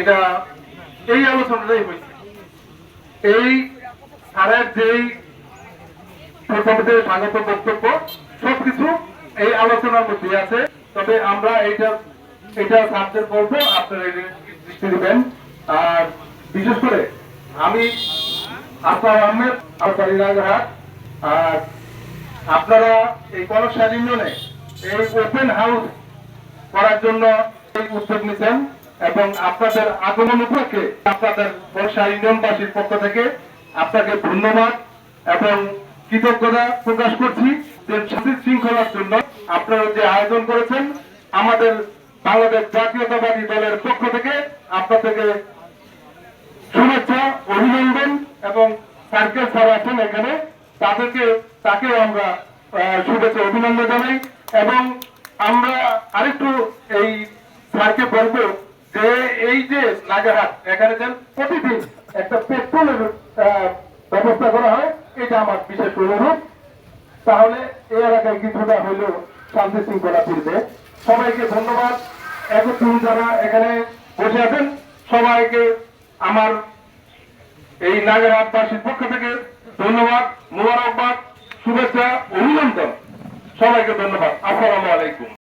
এটা এই আলোচনাটাই হয়েছে। এই স্যারের যেই প্রথমে স্বাগত বক্তব্য, সবকিছু এই আলোচনার মধ্যে আছে। তবে আমরা এইটা এটা স্যারদের বলব, আপনারা এটা দৃষ্টি দিবেন। আর বিশেষ করে আমি আসলাম আহমেদ আমার বাড়ি রাজারহাট আর আপনারা এই কনকশাল ইউনিয়নে এই ওপেন হাউস করার জন্য এই উদ্যোগ নিতেন এবং আপনাদের আগমন উপলক্ষে আপনাদের বর্ষা ইউনিয়নবাসীর পক্ষ থেকে আপনাকে ধন্যবাদ এবং কৃতজ্ঞতা প্রকাশ করছি যে শান্তি শৃঙ্খলার জন্য আপনারা যে আয়োজন করেছেন, আমাদের বাংলাদেশ জাতীয়তাবাদী দলের পক্ষ থেকে আপনাদেরকে শুভেচ্ছা, অভিনন্দন এবং সার্কেল স্যার আছেন এখানে। তাদেরকে, তাকেও আমরা শুভেচ্ছা, অভিনন্দন জানাই এবং আমরা আরেকটু এই স্যারকে বলব যে নাগারহাট। এখানে যেন প্রতিদিন একটা পেট্রোলের ব্যবস্থা করা হয়, এটা আমার বিশেষ অনুরোধ। তাহলে এই এলাকায় কিছুটা হইলেও শান্তি শৃঙ্খলা ফিরবে। সবাইকে ধন্যবাদ। একত্রিশ যারা এখানে বসে আছেন, সবাইকে আমার এই নাগেরহাটবাসীর পক্ষ থেকে ধন্যবাদ, মোবারকবাদ, শুভেচ্ছা, অভিনন্দন। সবাইকে ধন্যবাদ। আসসালামু আলাইকুম।